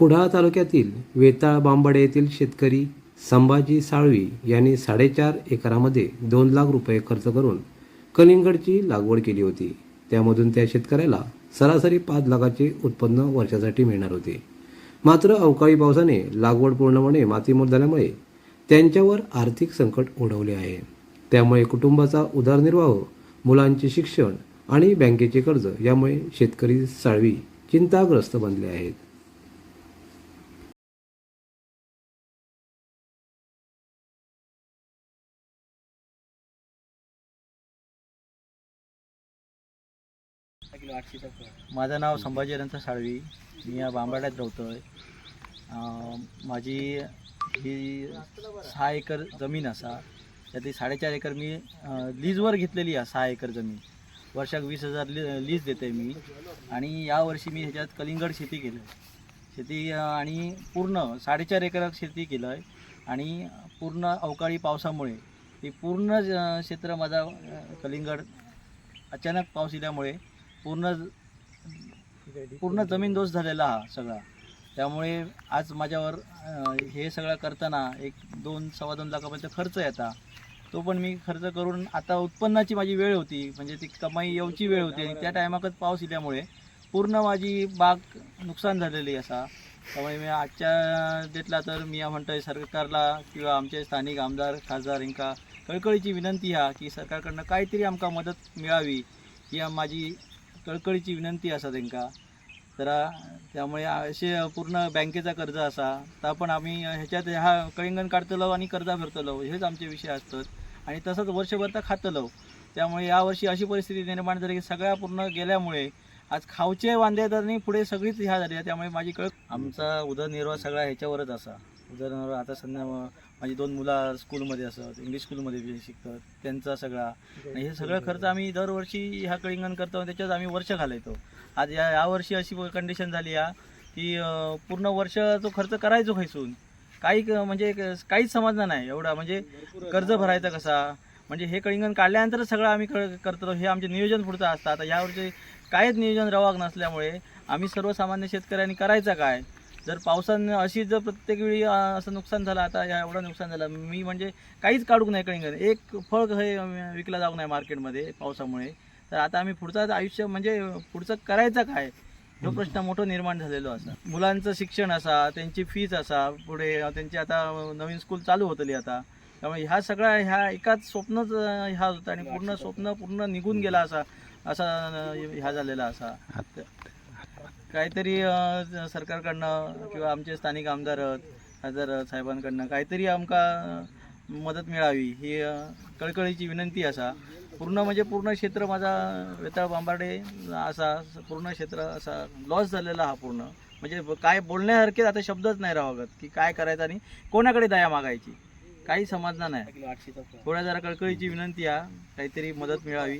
कुडाळ तालुक्यातील वेताळ बांबडे येथील शेतकरी संभाजी साळवी यांनी साडेचार एकरामध्ये दोन लाख रुपये खर्च करून कलिंगडची लागवड केली होती. त्यामधून त्या शेतकऱ्याला सरासरी पाच लाखाचे उत्पन्न वर्षासाठी मिळणार होते. मात्र अवकाळी पावसाने लागवड पूर्णपणे मातीमोल झाल्यामुळे त्यांच्यावर आर्थिक संकट ओढवले आहे. त्यामुळे कुटुंबाचा उदरनिर्वाह मुलांचे शिक्षण आणि बँकेचे कर्ज यामुळे शेतकरी साळवी चिंताग्रस्त बनले आहेत. माझं नाव संभाजीरंत साळवी. मी या बांबाड्यात राहतो आहे माझी ही सहा एकर जमीन असा. त्यातली साडेचार एकर मी लीजवर घेतलेली आहे सहा एकर जमीन. वर्षाक वीस हजार ली लीज देते मी. आणि यावर्षी मी ह्याच्यात कलिंगड शेती केलं शेती आणि पूर्ण साडेचार एकरात शेती केलं आहे आणि पूर्ण अवकाळी पावसामुळे ही पूर्ण क्षेत्र माझा कलिंगड अचानक पाऊस दिल्यामुळे पूर्ण पूर्ण जमीन दोष झालेला हा सगळा. त्यामुळे आज माझ्यावर हे सगळं करताना एक दोन सव्वा दोन लाखापर्यंत खर्च येता तो पण मी खर्च करून आता उत्पन्नाची माझी वेळ होती म्हणजे ती कमाई येऊची वेळ होती आणि त्या टायमाकच पाऊस येल्यामुळे पूर्ण माझी बाग नुकसान झालेली असा. त्यामुळे मी आजच्या डेटला तर मी म्हणतोय सरकारला किंवा आमचे स्थानिक आमदार खासदार यांका कळकळीची विनंती हा की सरकारकडनं काहीतरी आमका मदत मिळावी ही माझी कळकळीची विनंती असा तांकां जरा त्यामुळे असे पूर्ण बँकेचा कर्ज असा. तर पण आम्ही ह्याच्यात ह्या कळिंगण काढतलो आणि कर्जा भरतलो. हेच आमचे विषय असतात. आणि तसंच वर्षभर तर खातलो. त्यामुळे यावर्षी अशी परिस्थिती निर्माण झाली की सगळ्या पूर्ण गेल्यामुळे आज खावचे वांदे तर नाही पुढे सगळीच ह्या झाली. त्यामुळे माझी कळ आमचा उदरनिर्वाह सगळा ह्याच्यावरच असा. जर आता सध्या माझी दोन मुलं स्कूलमध्ये असत इंग्लिश स्कूलमध्ये शिकतात त्यांचा सगळा. आणि हे सगळं खर्च आम्ही दरवर्षी ह्या कळिंगण करतो आणि त्याच्यात आम्ही वर्ष घालायचो. आज या यावर्षी अशी कंडिशन झाली आहे की पूर्ण वर्ष तो खर्च करायचो खैसून. काही क- म्हणजे काहीच समजणार नाही एवढा. म्हणजे कर्ज भरायचा कसा? म्हणजे हे कळिंगण काढल्यानंतर सगळं आम्ही क- करतो. हे आमचे नियोजन पुढचं असतं. आता यावर्षी काहीच नियोजन रवाग नसल्यामुळे आम्ही सर्वसामान्य शेतकऱ्यांनी करायचं काय? जर पावसानं अशी जर प्रत्येक वेळी असं नुकसान झालं आता या एवढं नुकसान झालं मी म्हणजे काहीच काढूक नाही कळिंगण एक फळ हे विकला जाऊ नाही मार्केटमध्ये पावसामुळे. तर आता आम्ही पुढचं आयुष्य म्हणजे पुढचं करायचं काय? हा प्रश्न मोठं निर्माण झालेलो असा. मुलांचं शिक्षण असा त्यांची फीज असा पुढे त्यांची आता नवीन स्कूल चालू होतली आता. त्यामुळे ह्या सगळ्या ह्या एकाच स्वप्नच ह्या होतं आणि पूर्ण स्वप्न पूर्ण निघून गेला असा असा ह्या झालेला असा. काहीतरी अं, सरकारकडनं किंवा आमचे स्थानिक आमदार खासदार साहेबांकडनं काहीतरी आमका मदत मिळावी ही अं, कळकळीची विनंती असा. पूर्ण म्हणजे पूर्ण क्षेत्र माझा वेताळ बांबार्डे असा पूर्ण क्षेत्र असा लॉस झालेला हा पूर्ण. म्हणजे ब- काय बोलण्यासारखे आता शब्दच नाही राहावत की काय करायचं आणि कोणाकडे दया मागायची. काही समजणार नाही. थोड्या जरा कळकळीची विनंती आहे. काहीतरी मदत मिळावी.